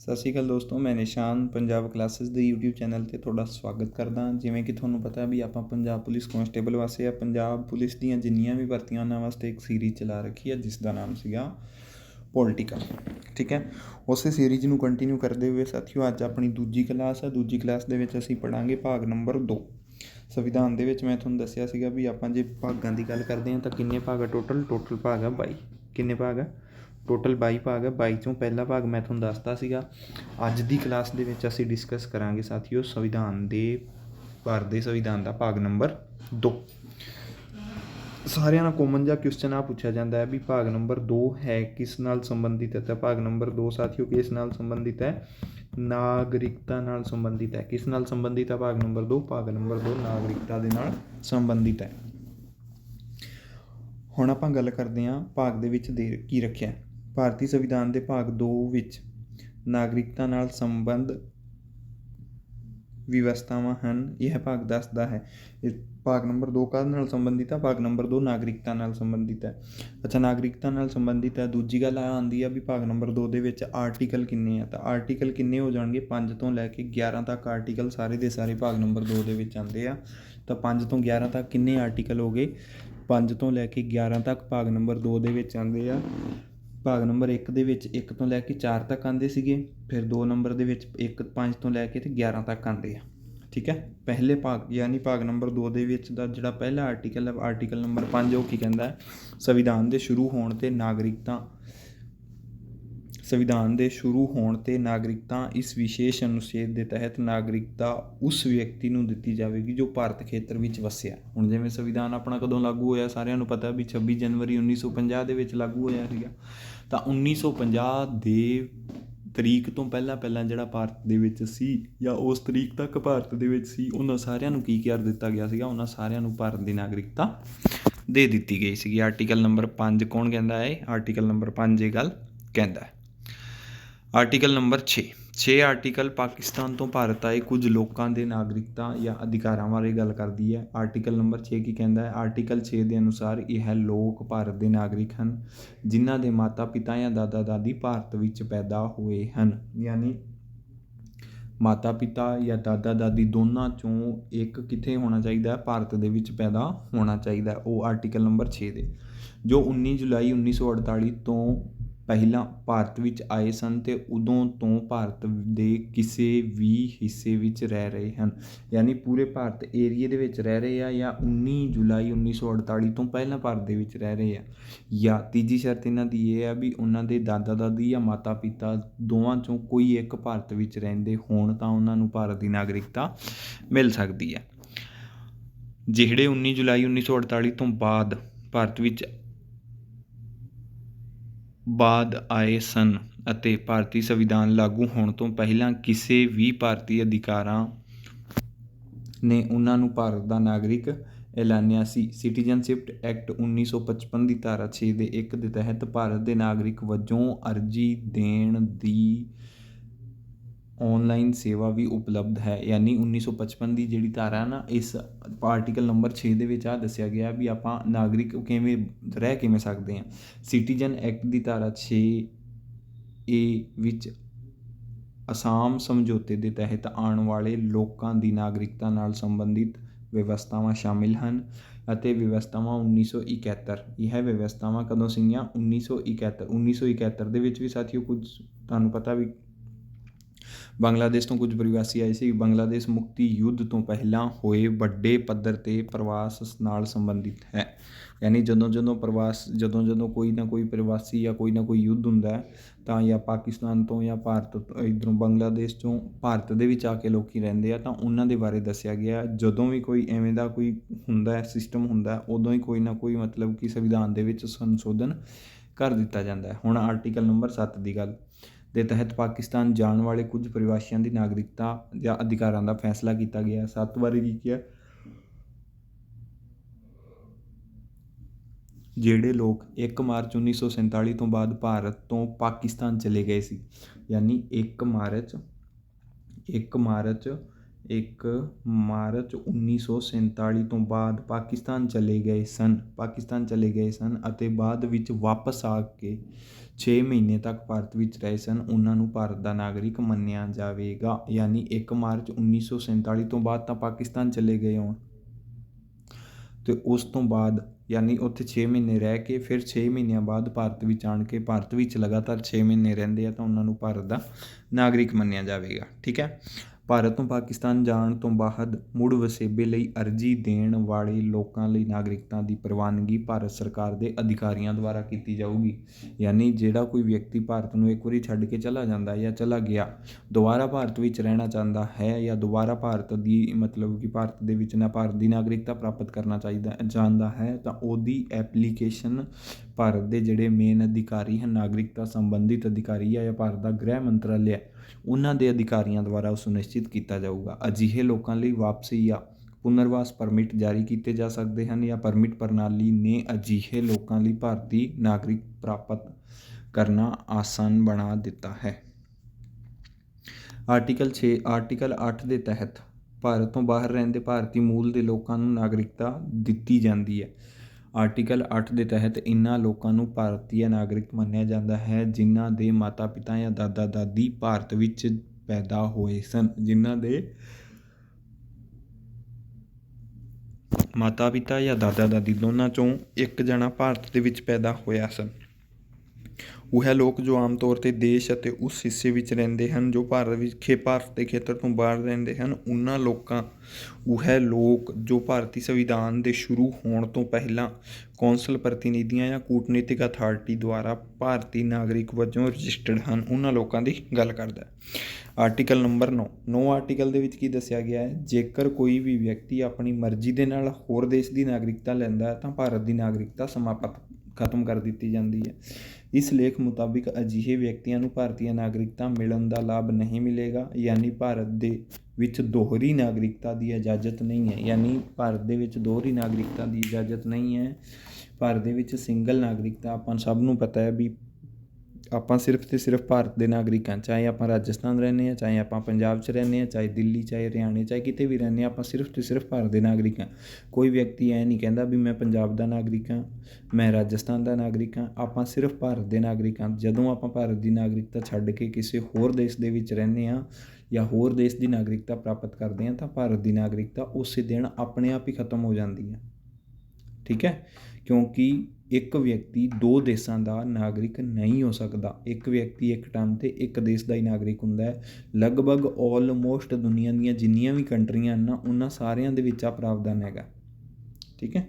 ਸਤਿ ਸ਼੍ਰੀ ਅਕਾਲ ਦੋਸਤੋ, ਮੈਂ ਨਿਸ਼ਾਨ ਪੰਜਾਬ ਕਲਾਸਿਸ ਦੇ YouTube ਚੈਨਲ ਤੇ ਤੁਹਾਡਾ ਸਵਾਗਤ ਕਰਦਾ ਜਿਵੇਂ ਕਿ ਤੁਹਾਨੂੰ ਪਤਾ ਵੀ ਆਪਾਂ ਪੰਜਾਬ ਪੁਲਿਸ ਕਾਂਸਟੇਬਲ ਵਾਸਤੇ ਆ, ਪੰਜਾਬ ਪੁਲਿਸ ਦੀਆਂ ਜਿੰਨੀਆਂ ਵੀ ਭਰਤੀਆਂ ਉਹਨਾਂ ਵਾਸਤੇ ਇੱਕ ਸੀਰੀਜ਼ ਚਲਾ ਰੱਖੀ ਹੈ ਜਿਸ ਦਾ ਨਾਮ ਸੀਗਾ ਪੋਲੀਟੀਕਲ ਠੀਕ ਹੈ? ਉਸੇ ਸੀਰੀਜ਼ ਨੂੰ ਕੰਟੀਨਿਊ ਕਰਦੇ ਹੋਏ ਸਾਥੀਓ, ਅੱਜ ਆਪਣੀ ਦੂਜੀ ਕਲਾਸ ਹੈ ਦੂਜੀ ਕਲਾਸ ਦੇ ਵਿੱਚ ਅਸੀਂ ਪੜਾਂਗੇ ਭਾਗ ਨੰਬਰ 2 ਸੰਵਿਧਾਨ ਦੇ ਵਿੱਚ ਮੈਂ ਤੁਹਾਨੂੰ ਦੱਸਿਆ ਸੀਗਾ ਵੀ ਆਪਾਂ ਜੇ ਭਾਗਾਂ ਦੀ ਗੱਲ ਕਰਦੇ ਹਾਂ ਤਾਂ ਕਿੰਨੇ ਭਾਗ ਆ ਟੋਟਲ ਟੋਟਲ ਭਾਗ ਆ 22 ਕਿੰਨੇ ਭਾਗ ਆ? ਟੋਟਲ ਬਾਈ ਭਾਗ ਹੈ। 22 ਚੋਂ ਪਹਿਲਾ ਭਾਗ ਮੈਂ ਤੁਹਾਨੂੰ ਦੱਸਤਾ ਸੀਗਾ। ਅੱਜ ਦੀ ਕਲਾਸ ਦੇ ਵਿੱਚ ਅਸੀਂ ਡਿਸਕਸ ਕਰਾਂਗੇ ਸਾਥੀਓ ਸੰਵਿਧਾਨ ਦੇ, ਭਾਰਤ ਦੇ ਸੰਵਿਧਾਨ ਦਾ ਭਾਗ ਨੰਬਰ 2 ਸਾਰਿਆਂ ਨਾਲ ਕਾਮਨ ਜਿਹਾ ਕੁਐਸਚਨ ਆ ਪੁੱਛਿਆ ਜਾਂਦਾ ਹੈ ਵੀ ਭਾਗ ਨੰਬਰ 2 ਹੈ ਕਿਸ ਨਾਲ ਸੰਬੰਧਿਤ ਹੈ? ਤਾਂ ਭਾਗ ਨੰਬਰ 2 ਸਾਥੀਓ ਕਿਸ ਨਾਲ ਸੰਬੰਧਿਤ ਹੈ? ਨਾਗਰਿਕਤਾ ਨਾਲ ਸੰਬੰਧਿਤ ਹੈ। ਕਿਸ ਨਾਲ ਸੰਬੰਧਿਤ ਹੈ ਭਾਗ ਨੰਬਰ 2 ਭਾਗ ਨੰਬਰ 2 ਨਾਗਰਿਕਤਾ ਦੇ ਨਾਲ ਸੰਬੰਧਿਤ ਹੈ। ਹੁਣ ਆਪਾਂ ਗੱਲ ਕਰਦੇ ਹਾਂ ਭਾਗ ਦੇ ਵਿੱਚ ਦੇ ਕੀ ਰੱਖਿਆ ਭਾਰਤੀ ਸੰਵਿਧਾਨ ਦੇ ਭਾਗ ਦੋ ਵਿੱਚ ਨਾਗਰਿਕਤਾ ਨਾਲ ਸੰਬੰਧ ਵਿਵਸਥਾਵਾਂ ਹਨ, ਇਹ ਭਾਗ ਦੱਸਦਾ ਹੈ। ਇਹ ਭਾਗ ਨੰਬਰ 2 ਕਾਹਦੇ ਨਾਲ ਸੰਬੰਧਿਤ ਹੈ ਭਾਗ ਨੰਬਰ 2 ਨਾਗਰਿਕਤਾ ਨਾਲ ਸੰਬੰਧਿਤ ਹੈ। ਅੱਛਾ, ਨਾਗਰਿਕਤਾ ਨਾਲ ਸੰਬੰਧਿਤ ਹੈ। ਦੂਜੀ ਗੱਲ ਆ ਆਉਂਦੀ ਆ ਵੀ ਭਾਗ ਨੰਬਰ 2 ਦੇ ਵਿੱਚ ਆਰਟੀਕਲ ਕਿੰਨੇ ਆ? ਤਾਂ ਆਰਟੀਕਲ ਕਿੰਨੇ ਹੋ ਜਾਣਗੇ? 5 ਤੋਂ ਲੈ ਕੇ 11 ਤੱਕ ਆਰਟੀਕਲ ਸਾਰੇ ਦੇ ਸਾਰੇ ਭਾਗ ਨੰਬਰ 2 ਦੇ ਵਿੱਚ ਆਉਂਦੇ ਆ। ਤਾਂ 5 ਤੋਂ 11 ਤੱਕ ਕਿੰਨੇ ਆਰਟੀਕਲ ਹੋ ਗਏ? 5 ਤੋਂ ਲੈ ਕੇ 11 ਤੱਕ ਭਾਗ ਨੰਬਰ 2 ਦੇ ਵਿੱਚ ਆਉਂਦੇ ਆ। ਭਾਗ ਨੰਬਰ 1 ਦੇ ਵਿੱਚ 1 ਤੋਂ ਲੈ ਕੇ 4 ਤੱਕ ਆਉਂਦੇ ਸੀਗੇ, ਫਿਰ 2 ਨੰਬਰ ਦੇ ਵਿੱਚ 1 5 ਤੋਂ ਲੈ ਕੇ ਤੇ 11 ਤੱਕ ਆਉਂਦੇ ਆ। ਠੀਕ ਹੈ? ਪਹਿਲੇ ਭਾਗ ਯਾਨੀ ਭਾਗ ਨੰਬਰ 2 ਦੇ ਵਿੱਚ ਦਾ ਜਿਹੜਾ ਪਹਿਲਾ ਆਰਟੀਕਲ ਹੈ ਆਰਟੀਕਲ ਨੰਬਰ 5 ਉਹ ਕੀ ਕਹਿੰਦਾ ਹੈ? ਸੰਵਿਧਾਨ ਦੇ ਸ਼ੁਰੂ ਹੋਣ ਤੇ ਨਾਗਰਿਕਤਾ ਸੰਵਿਧਾਨ ਦੇ ਸ਼ੁਰੂ ਹੋਣ ਤੇ ਨਾਗਰਿਕਤਾ ਇਸ ਵਿਸ਼ੇਸ਼ ਅਨੁਛੇਦ ਦੇ ਤਹਿਤ ਨਾਗਰਿਕਤਾ ਉਸ ਵਿਅਕਤੀ ਨੂੰ ਦਿੱਤੀ ਜਾਵੇਗੀ ਜੋ ਭਾਰਤ ਖੇਤਰ ਵਿੱਚ ਵਸਿਆ। ਹੁਣ ਜਿਵੇਂ ਸੰਵਿਧਾਨ ਆਪਣਾ ਕਦੋਂ ਲਾਗੂ ਹੋਇਆ, ਸਾਰਿਆਂ ਨੂੰ ਪਤਾ ਵੀ 26 ਜਨਵਰੀ 1950 ਦੇ ਵਿੱਚ ਲਾਗੂ ਹੋਇਆ ਸੀਗਾ। ਤਾਂ 1950 ਦੇ ਤਰੀਕ ਤੋਂ ਪਹਿਲਾਂ ਪਹਿਲਾਂ ਜਿਹੜਾ ਭਾਰਤ ਦੇ ਵਿੱਚ ਸੀ ਜਾਂ ਉਸ ਤਰੀਕ ਤੱਕ ਭਾਰਤ ਦੇ ਵਿੱਚ ਸੀ, ਉਹਨਾਂ ਸਾਰਿਆਂ ਨੂੰ ਕੀ ਕਰ ਦਿੱਤਾ ਗਿਆ ਸੀਗਾ? ਉਹਨਾਂ ਸਾਰਿਆਂ ਨੂੰ ਭਾਰਤ ਦੀ ਨਾਗਰਿਕਤਾ ਦੇ ਦਿੱਤੀ ਗਈ ਸੀਗੀ। ਆਰਟੀਕਲ ਨੰਬਰ 5 ਕੌਣ ਕਹਿੰਦਾ ਹੈ? ਆਰਟੀਕਲ ਨੰਬਰ 5 ਇਹ ਗੱਲ ਕਹਿੰਦਾ ਹੈ। ਆਰਟੀਕਲ ਨੰਬਰ 6 6 ਆਰਟੀਕਲ ਪਾਕਿਸਤਾਨ ਤੋਂ ਭਾਰਤ ਆਏ ਕੁਝ ਲੋਕਾਂ ਦੇ ਨਾਗਰਿਕਤਾ ਜਾਂ ਅਧਿਕਾਰਾਂ ਬਾਰੇ ਗੱਲ ਕਰਦੀ ਹੈ। ਆਰਟੀਕਲ ਨੰਬਰ 6 ਕੀ ਕਹਿੰਦਾ ਹੈ? ਆਰਟੀਕਲ 6 ਦੇ ਅਨੁਸਾਰ ਇਹ ਲੋਕ ਭਾਰਤ ਦੇ ਨਾਗਰਿਕ ਹਨ, ਜਿਨ੍ਹਾਂ ਦੇ ਮਾਤਾ-ਪਿਤਾ ਜਾਂ ਦਾਦਾ-ਦਾਦੀ ਭਾਰਤ ਵਿੱਚ ਪੈਦਾ ਹੋਏ ਹਨ। ਯਾਨੀ ਮਾਤਾ-ਪਿਤਾ ਜਾਂ ਦਾਦਾ-ਦਾਦੀ ਦੋਨਾਂ ਚੋਂ ਇੱਕ ਕਿੱਥੇ ਹੋਣਾ ਚਾਹੀਦਾ ਹੈ? ਭਾਰਤ ਦੇ ਵਿੱਚ ਪੈਦਾ ਹੋਣਾ ਚਾਹੀਦਾ ਉਹ ਆਰਟੀਕਲ ਨੰਬਰ 6 ਦੇ। ਜੋ 19 ਜੁਲਾਈ 1948 ਤੋਂ ਪਹਿਲਾਂ ਭਾਰਤ ਵਿੱਚ ਆਏ ਸਨ ਅਤੇ ਉਦੋਂ ਤੋਂ ਭਾਰਤ ਦੇ ਕਿਸੇ ਵੀ ਹਿੱਸੇ ਵਿੱਚ ਰਹਿ ਰਹੇ ਹਨ। ਯਾਨੀ ਪੂਰੇ ਭਾਰਤ ਏਰੀਏ ਦੇ ਵਿੱਚ ਰਹਿ ਰਹੇ ਆ ਜਾਂ 19 ਜੁਲਾਈ 1948 ਤੋਂ ਪਹਿਲਾਂ ਭਾਰਤ ਦੇ ਵਿੱਚ ਰਹਿ ਰਹੇ ਆ। ਜਾਂ ਤੀਜੀ ਸ਼ਰਤ ਇਹਨਾਂ ਦੀ ਇਹ ਆ ਵੀ ਉਹਨਾਂ ਦੇ ਦਾਦਾ ਦਾਦੀ ਜਾਂ ਮਾਤਾ ਪਿਤਾ ਦੋਵਾਂ ਚੋਂ ਕੋਈ ਇੱਕ ਭਾਰਤ ਵਿੱਚ ਰਹਿੰਦੇ ਹੋਣ ਤਾਂ ਉਹਨਾਂ ਨੂੰ ਭਾਰਤ ਦੀ ਨਾਗਰਿਕਤਾ ਮਿਲ ਸਕਦੀ ਹੈ। ਜਿਹੜੇ 19 ਜੁਲਾਈ 1948 ਤੋਂ ਬਾਅਦ ਭਾਰਤ ਵਿੱਚ ਬਾਅਦ ਆਏ ਸਨ ਅਤੇ ਭਾਰਤੀ ਸੰਵਿਧਾਨ ਲਾਗੂ ਹੋਣ ਤੋਂ ਪਹਿਲਾਂ ਕਿਸੇ ਵੀ ਭਾਰਤੀ ਅਧਿਕਾਰਾਂ ਨੇ ਉਹਨਾਂ ਨੂੰ ਭਾਰਤ ਦਾ ਨਾਗਰਿਕ ਐਲਾਨਿਆ ਸੀ। ਸਿਟੀਜ਼ਨਸ਼ਿਪ ਐਕਟ 1955 ਦੀ ਧਾਰਾ 6 ਦੇ ਇੱਕ ਦੇ ਤਹਿਤ ਭਾਰਤ ਦੇ ਨਾਗਰਿਕ ਵਜੋਂ ਅਰਜ਼ੀ ਦੇਣ ਦੀ ਔਨਲਾਈਨ ਸੇਵਾ ਵੀ ਉਪਲਬਧ ਹੈ, ਯਾਨੀ 1955 ਦੀ ਜਿਹੜੀ ਧਾਰਾ ਨਾ, ਇਸ ਆਰਟੀਕਲ ਨੰਬਰ 6 ਦੇ ਵਿੱਚ ਆ ਦੱਸਿਆ ਗਿਆ ਵੀ ਆਪਾਂ ਨਾਗਰਿਕ ਕਿਵੇਂ ਰਹਿ ਕਿਵੇਂ ਸਕਦੇ ਹਾਂ। ਸਿਟੀਜ਼ਨ ਐਕਟ ਦੀ ਧਾਰਾ 6 ਏ ਵਿੱਚ ਅਸਾਮ ਸਮਝੌਤੇ ਦੇ ਤਹਿਤ ਆਉਣ ਵਾਲੇ ਲੋਕਾਂ ਦੀ ਨਾਗਰਿਕਤਾ ਨਾਲ ਸੰਬੰਧਿਤ ਵਿਵਸਥਾਵਾਂ ਸ਼ਾਮਿਲ ਹਨ ਅਤੇ ਵਿਵਸਥਾਵਾਂ 1971 ਇਹ ਵਿਵਸਥਾਵਾਂ ਕਦੋਂ ਸੀਗੀਆਂ? 1971 1971 ਦੇ ਵਿੱਚ ਵੀ ਸਾਥੀਓ ਕੁਝ ਤੁਹਾਨੂੰ ਪਤਾ ਵੀ ਬੰਗਲਾਦੇਸ਼ ਤੋਂ ਕੁਝ ਪ੍ਰਵਾਸੀ ਆਏ ਸੀ। ਬੰਗਲਾਦੇਸ਼ ਮੁਕਤੀ ਯੁੱਧ ਤੋਂ ਪਹਿਲਾਂ ਹੋਏ ਵੱਡੇ ਪੱਧਰ ਤੇ ਪ੍ਰਵਾਸ ਨਾਲ ਸੰਬੰਧਿਤ ਹੈ। ਯਾਨੀ ਜਦੋਂ ਜਦੋਂ ਪ੍ਰਵਾਸ, ਜਦੋਂ ਜਦੋਂ ਕੋਈ ਨਾ ਕੋਈ ਪ੍ਰਵਾਸੀ ਜਾਂ ਕੋਈ ਨਾ ਕੋਈ ਯੁੱਧ ਹੁੰਦਾ ਹੈ, ਤਾਂ ਜਾਂ ਪਾਕਿਸਤਾਨ ਤੋਂ ਜਾਂ ਭਾਰਤ ਇਧਰੋਂ ਬੰਗਲਾਦੇਸ਼ ਤੋਂ ਭਾਰਤ ਦੇ ਵਿੱਚ ਆ ਕੇ ਲੋਕੀ ਰਹਿੰਦੇ ਆ, ਤਾਂ ਉਹਨਾਂ ਦੇ ਬਾਰੇ ਦੱਸਿਆ ਗਿਆ। ਜਦੋਂ ਵੀ ਕੋਈ ਐਵੇਂ ਦਾ ਕੋਈ ਹੁੰਦਾ ਹੈ ਸਿਸਟਮ ਹੁੰਦਾ ਹੈ, ਉਦੋਂ ਹੀ ਕੋਈ ਨਾ ਕੋਈ ਮਤਲਬ ਕਿ ਸੰਵਿਧਾਨ ਦੇ ਵਿੱਚ ਸੰਸ਼ੋਧਨ ਕਰ ਦਿੱਤਾ ਜਾਂਦਾ ਹੈ। ਹੁਣ ਆਰਟੀਕਲ ਨੰਬਰ 7 ਦੀ ਗੱਲ। ਦੇ ਤਹਿਤ ਪਾਕਿਸਤਾਨ ਜਾਣ ਵਾਲੇ ਕੁਝ ਪ੍ਰਵਾਸੀਆਂ ਦੀ ਨਾਗਰਿਕਤਾ ਜਾਂ ਅਧਿਕਾਰਾਂ ਦਾ ਫੈਸਲਾ ਕੀਤਾ ਗਿਆ। ਸੱਤ ਵਾਰੀ ਕੀ ਕਿਹਾ ਜਿਹੜੇ ਲੋਕ 1 ਮਾਰਚ 1947 ਤੋਂ ਬਾਅਦ ਭਾਰਤ ਤੋਂ ਪਾਕਿਸਤਾਨ ਚਲੇ ਗਏ ਸੀ, ਯਾਨੀ 1 ਮਾਰਚ 1 ਮਾਰਚ ਇੱਕ ਮਾਰਚ 1947 ਤੋਂ ਬਾਅਦ ਪਾਕਿਸਤਾਨ ਚਲੇ ਗਏ ਸਨ। ਪਾਕਿਸਤਾਨ ਚਲੇ ਗਏ ਸਨ ਅਤੇ ਬਾਅਦ ਵਿੱਚ ਵਾਪਸ ਆ ਕੇ ਛੇ ਮਹੀਨੇ ਤੱਕ ਭਾਰਤ ਵਿੱਚ ਰਹੇ ਸਨ। ਉਹਨਾਂ ਨੂੰ ਭਾਰਤ ਦਾ ਨਾਗਰਿਕ ਮੰਨਿਆ ਜਾਵੇਗਾ। ਯਾਨੀ ਇੱਕ ਮਾਰਚ 1947 ਤੋਂ ਬਾਅਦ ਤਾਂ ਪਾਕਿਸਤਾਨ ਚਲੇ ਗਏ ਹੋਣ। ਤੇ ਉਸ ਤੋਂ ਬਾਅਦ ਯਾਨੀ ਉੱਥੇ 6 ਮਹੀਨੇ ਰਹਿ ਕੇ ਫਿਰ 6 ਮਹੀਨਿਆਂ ਬਾਅਦ ਭਾਰਤ ਵਿੱਚ ਆਣ ਕੇ ਭਾਰਤ ਵਿੱਚ ਲਗਾਤਾਰ 6 ਮਹੀਨੇ ਰਹਿੰਦੇ ਆ ਤਾਂ ਉਹਨਾਂ ਨੂੰ ਭਾਰਤ ਦਾ ਨਾਗਰਿਕ ਮੰਨਿਆ ਜਾਵੇਗਾ। ਠੀਕ ਹੈ? ਭਾਰਤ ਤੋਂ ਪਾਕਿਸਤਾਨ ਜਾਣ ਤੋਂ ਬਾਅਦ ਮੁੜ ਵਸੇਬੇ ਲਈ ਅਰਜ਼ੀ ਦੇਣ ਵਾਲੇ ਲੋਕਾਂ ਲਈ ਨਾਗਰਿਕਤਾ ਦੀ ਪ੍ਰਵਾਨਗੀ ਭਾਰਤ ਸਰਕਾਰ ਦੇ ਅਧਿਕਾਰੀਆਂ ਦੁਆਰਾ ਕੀਤੀ ਜਾਊਗੀ। ਯਾਨੀ ਜਿਹੜਾ ਕੋਈ ਵਿਅਕਤੀ ਭਾਰਤ ਨੂੰ ਇੱਕ ਵਾਰੀ ਛੱਡ ਕੇ ਚਲਾ ਜਾਂਦਾ ਜਾਂ ਚਲਾ ਗਿਆ, ਦੁਬਾਰਾ ਭਾਰਤ ਵਿੱਚ ਰਹਿਣਾ ਚਾਹੁੰਦਾ ਹੈ ਜਾਂ ਦੁਬਾਰਾ ਭਾਰਤ ਦੀ ਮਤਲਬ ਕਿ ਭਾਰਤ ਦੇ ਵਿੱਚ ਨਾ ਭਾਰਤ ਦੀ ਨਾਗਰਿਕਤਾ ਪ੍ਰਾਪਤ ਕਰਨਾ ਚਾਹੀਦਾ, ਚਾਹੁੰਦਾ ਹੈ ਤਾਂ ਉਹਦੀ ਐਪਲੀਕੇਸ਼ਨ ਭਾਰਤ ਦੇ ਜਿਹੜੇ ਮੇਨ ਅਧਿਕਾਰੀ ਹਨ, ਨਾਗਰਿਕਤਾ ਸੰਬੰਧਿਤ ਅਧਿਕਾਰੀ ਹੈ ਜਾਂ ਭਾਰਤ ਦਾ ਗ੍ਰਹਿ ਮੰਤਰਾਲੇ ਹੈ ਉਹਨਾਂ ਦੇ ਅਧਿਕਾਰੀਆਂ ਦੁਆਰਾ ਸੁਨਿਸ਼ਚਿਤ ਕੀਤਾ ਜਾਊਗਾ। ਅਜਿਹੇ ਲੋਕਾਂ ਲਈ ਵਾਪਸੀ ਜਾਂ ਪੁਨਰਵਾਸ ਪਰਮਿਟ ਜਾਰੀ ਕੀਤੇ ਜਾ ਸਕਦੇ ਹਨ ਜਾਂ ਪਰਮਿਟ ਪ੍ਰਣਾਲੀ ਨੇ ਅਜਿਹੇ ਲੋਕਾਂ ਲਈ ਭਾਰਤੀ ਨਾਗਰਿਕ ਪ੍ਰਾਪਤ ਕਰਨਾ ਆਸਾਨ ਬਣਾ ਦਿੱਤਾ ਹੈ। ਆਰਟੀਕਲ 6 ਆਰਟੀਕਲ 8 ਦੇ ਤਹਿਤ ਭਾਰਤ ਤੋਂ ਬਾਹਰ ਰਹਿੰਦੇ ਭਾਰਤੀ ਮੂਲ ਦੇ ਲੋਕਾਂ ਨੂੰ ਨਾਗਰਿਕਤਾ ਦਿੱਤੀ ਜਾਂਦੀ ਹੈ। ਆਰਟੀਕਲ 8 ਦੇ ਤਹਿਤ ਇਨ੍ਹਾਂ ਲੋਕਾਂ ਨੂੰ ਭਾਰਤੀ ਨਾਗਰਿਕ ਮੰਨਿਆ ਜਾਂਦਾ ਹੈ, ਜਿਨ੍ਹਾਂ ਦੇ ਮਾਤਾ-ਪਿਤਾ ਜਾਂ ਦਾਦਾ-ਦਾਦੀ ਭਾਰਤ ਵਿੱਚ ਪੈਦਾ ਹੋਏ ਸਨ। ਜਿਨ੍ਹਾਂ ਦੇ ਮਾਤਾ-ਪਿਤਾ ਜਾਂ ਦਾਦਾ-ਦਾਦੀ ਦੋਨਾਂ ਚੋਂ ਇੱਕ ਜਣਾ ਭਾਰਤ ਦੇ ਵਿੱਚ ਪੈਦਾ ਹੋਇਆ ਸਨ। ਉਹ ਹੈ ਲੋਕ ਜੋ ਆਮ ਤੌਰ ਤੇ ਦੇਸ਼ ਅਤੇ ਉਸ ਹਿੱਸੇ ਵਿੱਚ ਰਹਿੰਦੇ ਹਨ, ਜੋ ਭਾਰਤ ਵਿੱਚ ਖੇ, ਭਾਰਤ ਦੇ ਖੇਤਰ ਤੋਂ ਬਾਹਰ ਰਹਿੰਦੇ ਹਨ। ਉਹਨਾਂ ਲੋਕਾਂ, ਉਹ ਹੈ ਲੋਕ ਜੋ ਭਾਰਤੀ ਸੰਵਿਧਾਨ ਦੇ ਸ਼ੁਰੂ ਹੋਣ ਤੋਂ ਪਹਿਲਾਂ ਕੌਂਸਲ ਪ੍ਰਤੀਨਿਧੀਆਂ ਜਾਂ ਕੂਟਨੀਤਿਕ ਅਥਾਰਟੀ ਦੁਆਰਾ ਭਾਰਤੀ ਨਾਗਰਿਕ ਵਜੋਂ ਰਜਿਸਟਰਡ ਹਨ। ਉਹਨਾਂ ਲੋਕਾਂ ਦੀ ਗੱਲ ਕਰਦਾ ਹੈ। ਆਰਟੀਕਲ ਨੰਬਰ 9 9 ਆਰਟੀਕਲ ਦੇ ਵਿੱਚ ਕੀ ਦੱਸਿਆ ਗਿਆ ਹੈ? ਜੇਕਰ ਕੋਈ ਵੀ ਵਿਅਕਤੀ ਆਪਣੀ ਮਰਜ਼ੀ ਦੇ ਨਾਲ ਹੋਰ ਦੇਸ਼ ਦੀ ਨਾਗਰਿਕਤਾ ਲੈਂਦਾ ਹੈ, ਤਾਂ ਭਾਰਤ ਦੀ ਨਾਗਰਿਕਤਾ ਸਮਾਪਤ ਖਤਮ ਕਰ ਦਿੱਤੀ ਜਾਂਦੀ ਹੈ। ਇਸ ਲੇਖ ਮੁਤਾਬਿਕ ਅਜਿਹੇ ਵਿਅਕਤੀਆਂ ਨੂੰ ਭਾਰਤੀ ਨਾਗਰਿਕਤਾ ਮਿਲਣ ਦਾ ਲਾਭ ਨਹੀਂ ਮਿਲੇਗਾ, ਯਾਨੀ ਭਾਰਤ ਦੇ ਵਿੱਚ ਦੋਹਰੀ ਨਾਗਰਿਕਤਾ ਦੀ ਇਜਾਜ਼ਤ ਨਹੀਂ ਹੈ। ਯਾਨੀ ਭਾਰਤ ਦੇ ਵਿੱਚ ਦੋਹਰੀ ਨਾਗਰਿਕਤਾ ਦੀ ਇਜਾਜ਼ਤ ਨਹੀਂ ਹੈ। ਭਾਰਤ ਦੇ ਵਿੱਚ ਸਿੰਗਲ ਨਾਗਰਿਕਤਾ ਆਪਾਂ ਸਭ ਨੂੰ ਪਤਾ ਹੈ ਵੀ ਆਪਾਂ ਸਿਰਫ ਤੇ ਸਿਰਫ ਭਾਰਤ ਦੇ ਨਾਗਰਿਕ ਹਾਂ ਚਾਹੇ ਆਪਾਂ ਰਾਜਸਥਾਨ ਰਹਿੰਦੇ ਹਾਂ, ਚਾਹੇ ਆਪਾਂ ਪੰਜਾਬ 'ਚ ਰਹਿੰਦੇ ਹਾਂ, ਚਾਹੇ ਦਿੱਲੀ, ਚਾਹੇ ਹਰਿਆਣੇ, ਚਾਹੇ ਕਿਤੇ ਵੀ ਰਹਿੰਦੇ ਹਾਂ, ਆਪਾਂ ਸਿਰਫ ਤੇ ਸਿਰਫ ਭਾਰਤ ਦੇ ਨਾਗਰਿਕ। ਹਾਂ ਕੋਈ ਵਿਅਕਤੀ ਐ ਨਹੀਂ ਕਹਿੰਦਾ ਵੀ ਮੈਂ ਪੰਜਾਬ ਦਾ ਨਾਗਰਿਕ ਹਾਂ, ਮੈਂ ਰਾਜਸਥਾਨ ਦਾ ਨਾਗਰਿਕ ਹਾਂ। ਆਪਾਂ ਸਿਰਫ ਭਾਰਤ ਦੇ ਨਾਗਰਿਕ ਹਾਂ ਜਦੋਂ ਆਪਾਂ ਭਾਰਤ ਦੀ ਨਾਗਰਿਕਤਾ ਛੱਡ ਕੇ ਕਿਸੇ ਹੋਰ ਦੇਸ਼ ਦੇ ਵਿੱਚ ਰਹਿੰਦੇ ਹਾਂ ਜਾਂ ਹੋਰ ਦੇਸ਼ ਦੀ ਨਾਗਰਿਕਤਾ ਪ੍ਰਾਪਤ ਕਰਦੇ ਹਾਂ, ਤਾਂ ਭਾਰਤ ਦੀ ਨਾਗਰਿਕਤਾ ਉਸੇ ਦਿਨ ਆਪਣੇ ਆਪ ਹੀ ਖਤਮ ਹੋ ਜਾਂਦੀ ਹੈ। ਠੀਕ ਹੈ? ਕਿਉਂਕਿ ਇੱਕ ਵਿਅਕਤੀ ਦੋ ਦੇਸ਼ਾਂ ਦਾ ਨਾਗਰਿਕ ਨਹੀਂ ਹੋ ਸਕਦਾ। ਇੱਕ ਵਿਅਕਤੀ ਇੱਕ ਟਰਮ ਤੇ ਇੱਕ ਦੇਸ਼ ਦਾ ਹੀ ਨਾਗਰਿਕ ਹੁੰਦਾ ਹੈ। ਲਗਭਗ ਆਲਮੋਸਟ ਦੁਨੀਆ ਦੀਆਂ ਜਿੰਨੀਆਂ ਵੀ ਕੰਟਰੀਆਂ ਹਨ ਨਾ, ਉਹਨਾਂ ਸਾਰਿਆਂ ਦੇ ਵਿੱਚ ਆ ਪ੍ਰਾਵਧਾਨ ਹੈਗਾ। ਠੀਕ ਹੈ?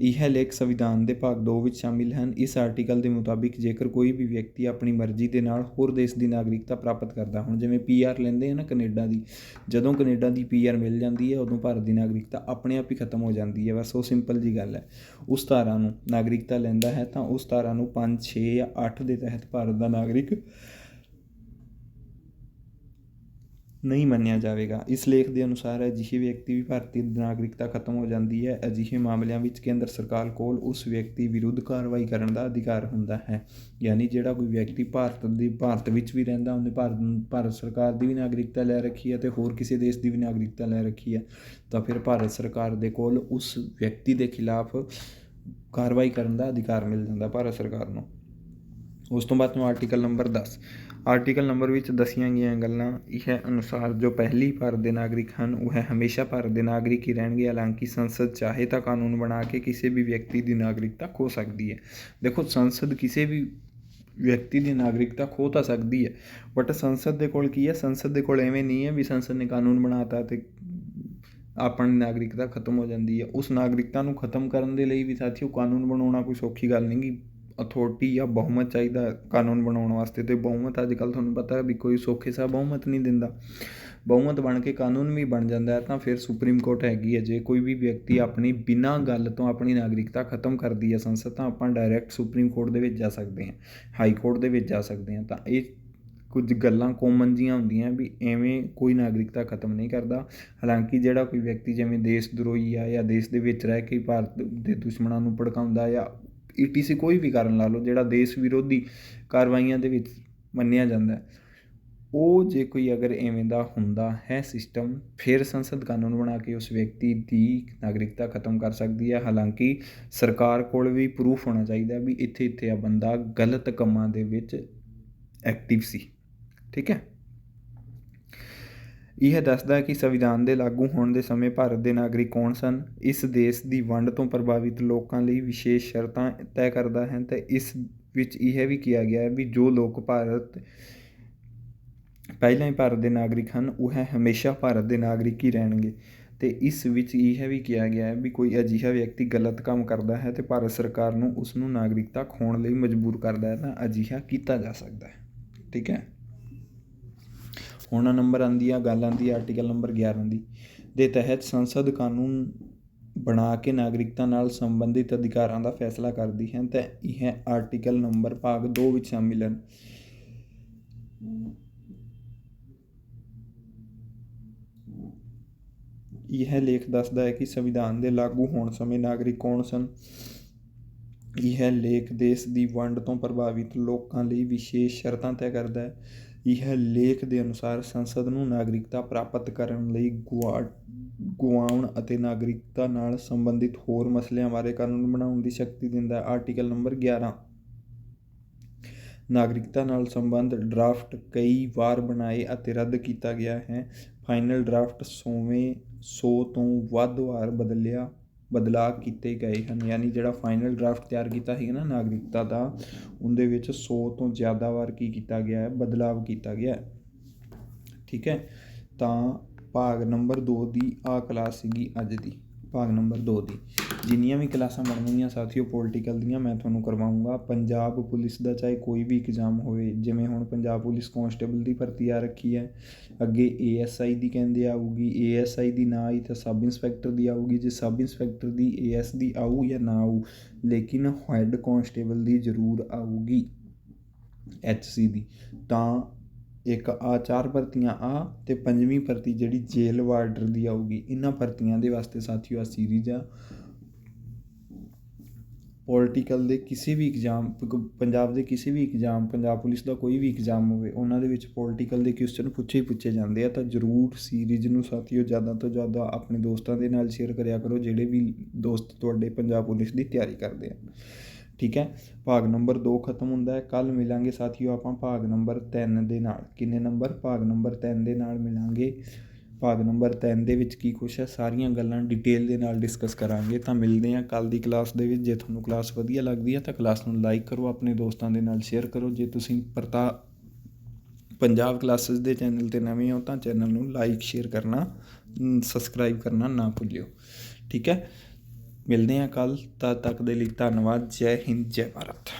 ਇਹ ਲੇਖ ਸੰਵਿਧਾਨ ਦੇ ਭਾਗ 2 ਵਿੱਚ ਸ਼ਾਮਿਲ ਹਨ। ਇਸ ਆਰਟੀਕਲ ਦੇ ਮੁਤਾਬਿਕ ਜੇਕਰ ਕੋਈ ਵੀ ਵਿਅਕਤੀ ਆਪਣੀ ਮਰਜ਼ੀ ਦੇ ਨਾਲ ਹੋਰ ਦੇਸ਼ ਦੀ ਨਾਗਰਿਕਤਾ ਪ੍ਰਾਪਤ ਕਰਦਾ ਹੁਣ, ਜਿਵੇਂ ਪੀਆਰ ਲੈਂਦੇ ਆ ਨਾ ਕੈਨੇਡਾ ਦੀ, ਜਦੋਂ ਕੈਨੇਡਾ ਦੀ ਪੀਆਰ ਮਿਲ ਜਾਂਦੀ ਹੈ, ਉਦੋਂ ਭਾਰਤ ਦੀ ਨਾਗਰਿਕਤਾ ਆਪਣੇ ਆਪ ਹੀ ਖਤਮ ਹੋ ਜਾਂਦੀ ਹੈ। ਬਸ ਉਹ ਸਿੰਪਲ ਜੀ ਗੱਲ ਹੈ। ਉਸ ਧਾਰਾ ਨੂੰ ਨਾਗਰਿਕਤਾ ਲੈਂਦਾ ਹੈ ਤਾਂ ਉਸ ਧਾਰਾ ਨੂੰ 5 6 ਜਾਂ 8 ਦੇ ਤਹਿਤ ਭਾਰਤ ਦਾ ਨਾਗਰਿਕ ਨਹੀਂ ਮੰਨਿਆ ਜਾਵੇਗਾ। ਇਸ ਲੇਖ ਦੇ ਅਨੁਸਾਰ ਅਜਿਹੇ ਵਿਅਕਤੀ ਵੀ ਭਾਰਤੀ ਨਾਗਰਿਕਤਾ ਖਤਮ ਹੋ ਜਾਂਦੀ ਹੈ। ਅਜਿਹੇ ਮਾਮਲਿਆਂ ਵਿੱਚ ਕੇਂਦਰ ਸਰਕਾਰ ਕੋਲ ਉਸ ਵਿਅਕਤੀ ਵਿਰੁੱਧ ਕਾਰਵਾਈ ਕਰਨ ਦਾ ਅਧਿਕਾਰ ਹੁੰਦਾ ਹੈ। ਯਾਨੀ ਜਿਹੜਾ ਕੋਈ ਵਿਅਕਤੀ ਭਾਰਤ ਦੀ, ਭਾਰਤ ਵਿੱਚ ਵੀ ਰਹਿੰਦਾ, ਉਹਨੇ ਭਾਰਤ ਭਾਰਤ ਸਰਕਾਰ ਦੀ ਵੀ ਨਾਗਰਿਕਤਾ ਲੈ ਰੱਖੀ ਹੈ ਤੇ ਹੋਰ ਕਿਸੇ ਦੇਸ਼ ਦੀ ਵੀ ਨਾਗਰਿਕਤਾ ਲੈ ਰੱਖੀ ਹੈ, ਤਾਂ ਫਿਰ ਭਾਰਤ ਸਰਕਾਰ ਦੇ ਕੋਲ ਉਸ ਵਿਅਕਤੀ ਦੇ ਖਿਲਾਫ ਕਾਰਵਾਈ ਕਰਨ ਦਾ ਅਧਿਕਾਰ ਮਿਲ ਜਾਂਦਾ ਭਾਰਤ ਸਰਕਾਰ ਨੂੰ। ਉਸ ਤੋਂ ਬਾਅਦ ਨੂੰ ਆਰਟੀਕਲ ਨੰਬਰ 10 ਆਰਟੀਕਲ ਨੰਬਰ ਵਿੱਚ ਦੱਸੀਆਂ ਗਈਆਂ ਗੱਲਾਂ ਇਹ ਅਨੁਸਾਰ ਜੋ ਪਹਿਲੀ ਭਾਰਤ ਦੇ ਨਾਗਰਿਕ ਹਨ, ਉਹ ਹੈ ਹਮੇਸ਼ਾ ਭਾਰਤ ਦੇ ਨਾਗਰਿਕ ਹੀ ਰਹਿਣਗੇ, ਹਾਲਾਂਕਿ ਸੰਸਦ ਚਾਹੇ ਤਾਂ ਕਾਨੂੰਨ ਬਣਾ ਕੇ ਕਿਸੇ ਵੀ ਵਿਅਕਤੀ ਦੀ ਨਾਗਰਿਕਤਾ ਖੋ ਸਕਦੀ ਹੈ। ਦੇਖੋ, ਸੰਸਦ ਕਿਸੇ ਵੀ ਵਿਅਕਤੀ ਦੀ ਨਾਗਰਿਕਤਾ ਖੋ ਤਾਂ ਸਕਦੀ ਹੈ ਬਟ ਸੰਸਦ ਦੇ ਕੋਲ ਕੀ ਹੈ? ਸੰਸਦ ਦੇ ਕੋਲ ਐਵੇਂ ਨਹੀਂ ਹੈ ਵੀ ਸੰਸਦ ਨੇ ਕਾਨੂੰਨ ਬਣਾਤਾ ਤੇ ਆਪਣੀ ਨਾਗਰਿਕਤਾ ਖਤਮ ਹੋ ਜਾਂਦੀ ਹੈ। ਉਸ ਨਾਗਰਿਕਤਾ ਨੂੰ ਖਤਮ ਕਰਨ ਦੇ ਲਈ ਵੀ ਸਾਥੀਓ ਕਾਨੂੰਨ ਬਣਾਉਣਾ ਕੋਈ ਸੌਖੀ ਗੱਲ ਨਹੀਂ ਗੀ। ਅਥਾਰਟੀ ਜਾਂ ਬਹੁਮਤ ਚਾਹੀਦਾ ਕਾਨੂੰਨ ਬਣਾਉਣ ਵਾਸਤੇ, ਤੇ ਬਹੁਮਤ ਅੱਜ ਕੱਲ ਤੁਹਾਨੂੰ ਪਤਾ ਵੀ ਕੋਈ ਸੌਖੇ ਸਾ ਬਹੁਮਤ ਨਹੀਂ ਦਿੰਦਾ। ਬਹੁਮਤ ਬਣ ਕੇ ਕਾਨੂੰਨ ਵੀ ਬਣ ਜਾਂਦਾ ਹੈ, ਤਾਂ ਫਿਰ ਸੁਪਰੀਮ ਕੋਰਟ ਹੈਗੀ ਹੈ, ਜੇ ਕੋਈ ਵੀ ਵਿਅਕਤੀ ਆਪਣੀ ਬਿਨਾਂ ਗੱਲ ਤੋਂ ਆਪਣੀ ਨਾਗਰਿਕਤਾ ਖਤਮ ਕਰਦੀ ਹੈ ਸੰਸਦ, ਤਾਂ ਆਪਾਂ ਡਾਇਰੈਕਟ ਸੁਪਰੀਮ ਕੋਰਟ ਦੇ ਵਿੱਚ ਜਾ ਸਕਦੇ ਹਾਂ, ਹਾਈ ਕੋਰਟ ਦੇ ਵਿੱਚ ਜਾ ਸਕਦੇ ਹਾਂ। ਤਾਂ ਇਹ ਕੁਝ ਗੱਲਾਂ ਕਾਮਨ ਜੀਆਂ ਹੁੰਦੀਆਂ ਵੀ ਐਵੇਂ ਕੋਈ ਨਾਗਰਿਕਤਾ ਖਤਮ ਨਹੀਂ ਕਰਦਾ। ਹਾਲਾਂਕਿ ਜਿਹੜਾ ਕੋਈ ਵਿਅਕਤੀ ਜਿਵੇਂ ਦੇਸ਼ ਦਰੋਹੀ ਆ ਜਾਂ ਦੇਸ਼ ਦੇ ਵਿੱਚ ਰਹਿ ਕੇ ਭਾਰਤ ਦੇ ਦੁਸ਼ਮਣਾਂ ਨੂੰ ਭੜਕਾਉਂਦਾ ਜਾਂ ਈਟੀਸੀ ਕੋਈ ਵੀ ਕਾਰਨ ਲਾ ਲਓ, ਜਿਹੜਾ ਦੇਸ਼ ਵਿਰੋਧੀ ਕਾਰਵਾਈਆਂ ਦੇ ਵਿੱਚ ਮੰਨਿਆ ਜਾਂਦਾ ਹੈ, ਉਹ ਜੇ ਕੋਈ ਅਗਰ ਐਵੇਂ ਦਾ ਹੁੰਦਾ ਹੈ ਸਿਸਟਮ ਫਿਰ ਸੰਸਦ ਕਾਨੂੰਨ ਬਣਾ ਕੇ ਉਸ ਵਿਅਕਤੀ ਦੀ ਨਾਗਰਿਕਤਾ ਖਤਮ ਕਰ ਸਕਦੀ ਹੈ। ਹਾਲਾਂਕਿ ਸਰਕਾਰ ਕੋਲ ਵੀ ਪ੍ਰੂਫ ਹੋਣਾ ਚਾਹੀਦਾ ਵੀ ਇੱਥੇ ਇੱਥੇ ਆ ਬੰਦਾ ਗਲਤ ਕੰਮਾਂ ਦੇ ਵਿੱਚ ਐਕਟਿਵ ਸੀ। ਠੀਕ ਹੈ? ਇਹ ਦੱਸਦਾ ਕਿ ਸੰਵਿਧਾਨ ਦੇ ਲਾਗੂ ਹੋਣ ਦੇ ਸਮੇਂ ਭਾਰਤ ਦੇ ਨਾਗਰਿਕ ਕੌਣ ਸਨ? ਇਸ ਦੇਸ਼ ਦੀ ਵੰਡ ਤੋਂ ਪ੍ਰਭਾਵਿਤ ਲੋਕਾਂ ਲਈ ਵਿਸ਼ੇਸ਼ ਸ਼ਰਤਾਂ ਤੈਅ ਕਰਦਾ ਹੈ ਅਤੇ ਇਸ ਵਿੱਚ ਇਹ ਵੀ ਕਿਹਾ ਗਿਆ ਹੈ ਵੀ ਜੋ ਲੋਕ ਭਾਰਤ ਪਹਿਲਾਂ ਹੀ ਭਾਰਤ ਦੇ ਨਾਗਰਿਕ ਹਨ, ਉਹ ਹਮੇਸ਼ਾ ਭਾਰਤ ਦੇ ਨਾਗਰਿਕ ਹੀ ਰਹਿਣਗੇ। ਤੇ ਇਸ ਵਿੱਚ ਇਹ ਵੀ ਕਿਹਾ ਗਿਆ ਹੈ ਵੀ ਕੋਈ ਅਜਿਹਾ ਵਿਅਕਤੀ ਗਲਤ ਕੰਮ ਕਰਦਾ ਹੈ ਤੇ ਭਾਰਤ ਸਰਕਾਰ ਨੂੰ ਉਸ ਨੂੰ ਨਾਗਰਿਕਤਾ ਖੋਣ ਲਈ ਮਜਬੂਰ ਕਰਦਾ ਹੈ ਤਾਂ ਅਜਿਹਾ ਕੀਤਾ ਜਾ ਸਕਦਾ ਹੈ। ਠੀਕ ਹੈ? ਹੋਣਾ ਨੰਬਰ ਆਂਦੀ ਆ, ਗੱਲ ਆਂਦੀ ਆਰਟੀਕਲ ਨੰਬਰ 11 ਦੀ। ਦੇ ਤਹਿਤ ਸੰਸਦ ਕਾਨੂੰਨ ਬਣਾ ਕੇ ਨਾਗਰਿਕਤਾ ਨਾਲ ਸੰਬੰਧਿਤ ਅਧਿਕਾਰਾਂ ਦਾ ਫੈਸਲਾ ਕਰਦੀ ਹੈ, ਤੇ ਇਹ ਆਰਟੀਕਲ ਨੰਬਰ ਭਾਗ 2 ਵਿੱਚ ਸ਼ਾਮਿਲ ਹਨ। ਇਹ ਲੇਖ ਦੱਸਦਾ ਹੈ ਕਿ ਸੰਵਿਧਾਨ ਦੇ ਲਾਗੂ ਹੋਣ ਸਮੇਂ ਨਾਗਰਿਕ ਕੌਣ ਸਨ? ਇਹ ਲੇਖ ਦੇਸ਼ ਦੀ ਵੰਡ ਤੋਂ ਪ੍ਰਭਾਵਿਤ ਲੋਕਾਂ ਲਈ ਵਿਸ਼ੇਸ਼ ਸ਼ਰਤਾਂ ਤੈਅ ਕਰਦਾ ਹੈ। ਇਹ ਲੇਖ ਦੇ ਅਨੁਸਾਰ ਸੰਸਦ ਨੂੰ ਨਾਗਰਿਕਤਾ ਪ੍ਰਾਪਤ ਕਰਨ ਲਈ ਗੁਆ, ਗੁਆਉਣ ਅਤੇ ਨਾਗਰਿਕਤਾ ਨਾਲ ਸੰਬੰਧਿਤ ਹੋਰ ਮਸਲਿਆਂ ਬਾਰੇ ਕਾਨੂੰਨ ਬਣਾਉਣ ਦੀ ਸ਼ਕਤੀ ਦਿੰਦਾ ਹੈ। ਆਰਟੀਕਲ ਨੰਬਰ 11 ਨਾਗਰਿਕਤਾ ਨਾਲ ਸੰਬੰਧ ਡਰਾਫਟ ਕਈ ਵਾਰ ਬਣਾਏ ਅਤੇ ਰੱਦ ਕੀਤਾ ਗਿਆ ਹੈ। ਫਾਈਨਲ ਡਰਾਫਟ 100ਵੇਂ 100 ਤੋਂ ਵੱਧ ਵਾਰ ਬਦਲਿਆ ਬਦਲਾਅ ਕੀਤੇ ਗਏ ਹਨ, ਯਾਨੀ ਜਿਹੜਾ ਫਾਈਨਲ ਡਰਾਫਟ ਤਿਆਰ ਕੀਤਾ ਸੀ ਨਾ ਨਾਗਰਿਕਤਾ ਦਾ, ਉਹਦੇ ਵਿੱਚ 100 ਤੋਂ ਜ਼ਿਆਦਾ ਵਾਰ ਕੀ ਕੀਤਾ ਗਿਆ ਹੈ? ਬਦਲਾਅ ਕੀਤਾ ਗਿਆ ਹੈ। ਠੀਕ ਹੈ? ਤਾਂ ਭਾਗ ਨੰਬਰ 2 ਦੀ ਆ ਕਲਾਸ ਸੀਗੀ ਅੱਜ ਦੀ। ਭਾਗ ਨੰਬਰ 2 ਦੀ। ਜਿੰਨੀਆਂ ਵੀ ਕਲਾਸਾਂ ਬਣਨਗੀਆਂ ਸਾਥੀਓ, ਪੋਲੀਟੀਕਲ ਦੀਆਂ ਮੈਂ ਤੁਹਾਨੂੰ ਕਰਵਾਉਂਗਾ। ਪੰਜਾਬ ਪੁਲਿਸ ਦਾ ਚਾਹੇ ਕੋਈ ਵੀ ਐਗਜ਼ਾਮ ਹੋਵੇ, ਜਿਵੇਂ ਹੁਣ ਪੰਜਾਬ ਪੁਲਿਸ ਕਾਂਸਟੇਬਲ ਦੀ ਭਰਤੀ ਆ ਰੱਖੀ ਹੈ, ਅੱਗੇ ਏਐਸਆਈ ਦੀ ਕਹਿੰਦੇ ਆਊਗੀ ਏਐਸਆਈ ਦੀ ਨਾ ਆਈ ਤਾਂ ਸਬ ਇੰਸਪੈਕਟਰ ਦੀ ਆਊਗੀ, ਜੇ ਸਬ ਇੰਸਪੈਕਟਰ ਦੀ ਏਐਸ ਦੀ ਆਊ ਜਾਂ ਨਾ ਆਊ, ਲੇਕਿਨ ਹੈੱਡ ਕਾਂਸਟੇਬਲ ਦੀ ਜ਼ਰੂਰ ਆਊਗੀ ਐਚਸੀ ਦੀ। ਤਾਂ ਇੱਕ ਆ, ਚਾਰ ਭਰਤੀਆਂ ਆ ਤੇ ਪੰਜਵੀਂ ਭਰਤੀ ਜਿਹੜੀ ਜੇਲ੍ਹ ਵਾਰਡਰ ਦੀ ਆਊਗੀ। ਇਹਨਾਂ ਭਰਤੀਆਂ ਦੇ ਵਾਸਤੇ ਸਾਥੀਓ ਆ ਸੀਰੀਜ਼ ਆ। ਪੋਲੀਟੀਕਲ ਦੇ ਕਿਸੇ ਵੀ ਐਗਜ਼ਾਮ ਪੰਜਾਬ ਦੇ ਕਿਸੇ ਵੀ ਐਗਜ਼ਾਮ ਪੰਜਾਬ ਪੁਲਿਸ ਦਾ ਕੋਈ ਵੀ ਐਗਜ਼ਾਮ ਹੋਵੇ ਉਹਨਾਂ ਦੇ ਵਿੱਚ ਪੋਲੀਟੀਕਲ ਦੇ ਕੁਐਸਚਨ ਪੁੱਛੇ ਹੀ ਪੁੱਛੇ ਜਾਂਦੇ ਆ। ਤਾਂ ਜ਼ਰੂਰ ਸੀਰੀਜ਼ ਨੂੰ ਸਾਥੀਓ, ਜ਼ਿਆਦਾ ਤੋਂ ਜ਼ਿਆਦਾ ਆਪਣੇ ਦੋਸਤਾਂ ਦੇ ਨਾਲ ਸ਼ੇਅਰ ਕਰਿਆ ਕਰੋ, ਜਿਹੜੇ ਵੀ ਦੋਸਤ ਤੁਹਾਡੇ ਪੰਜਾਬ ਪੁਲਿਸ ਦੀ ਤਿਆਰੀ ਕਰਦੇ ਆ। ਠੀਕ ਹੈ? ਭਾਗ ਨੰਬਰ 2 ਖਤਮ ਹੁੰਦਾ ਹੈ। ਕੱਲ ਮਿਲਾਂਗੇ ਸਾਥੀਓ ਆਪਾਂ ਭਾਗ ਨੰਬਰ 3 ਦੇ ਨਾਲ। ਕਿੰਨੇ ਨੰਬਰ? ਭਾਗ ਨੰਬਰ 3 ਦੇ ਨਾਲ ਮਿਲਾਂਗੇ। ਭਾਗ ਨੰਬਰ 3 ਦੇ ਵਿੱਚ ਕੀ ਕੁਛ ਹੈ? ਸਾਰੀਆਂ ਗੱਲਾਂ ਡਿਟੇਲ ਦੇ ਨਾਲ ਡਿਸਕਸ ਕਰਾਂਗੇ। ਤਾਂ ਮਿਲਦੇ ਹਾਂ ਕੱਲ ਦੀ ਕਲਾਸ ਦੇ ਵਿੱਚ। ਜੇ ਤੁਹਾਨੂੰ ਕਲਾਸ ਵਧੀਆ ਲੱਗਦੀ ਹੈ ਤਾਂ ਕਲਾਸ ਨੂੰ ਲਾਈਕ ਕਰੋ, ਆਪਣੇ ਦੋਸਤਾਂ ਦੇ ਨਾਲ ਸ਼ੇਅਰ ਕਰੋ। ਜੇ ਤੁਸੀਂ ਪ੍ਰਤਾ ਪੰਜਾਬ ਕਲਾਸਿਸ ਦੇ ਚੈਨਲ ਤੇ ਨਵੇਂ ਹੋ ਤਾਂ ਚੈਨਲ ਨੂੰ ਲਾਈਕ, ਸ਼ੇਅਰ ਕਰਨਾ, ਸਬਸਕ੍ਰਾਈਬ ਕਰਨਾ ਨਾ ਭੁੱਲਿਓ। ਠੀਕ ਹੈ? ਮਿਲਦੇ ਹਾਂ ਕੱਲ੍ਹ ਤਦ ਤੱਕ ਦੇ ਲਈ ਧੰਨਵਾਦ ਜੈ ਹਿੰਦ ਜੈ ਭਾਰਤ।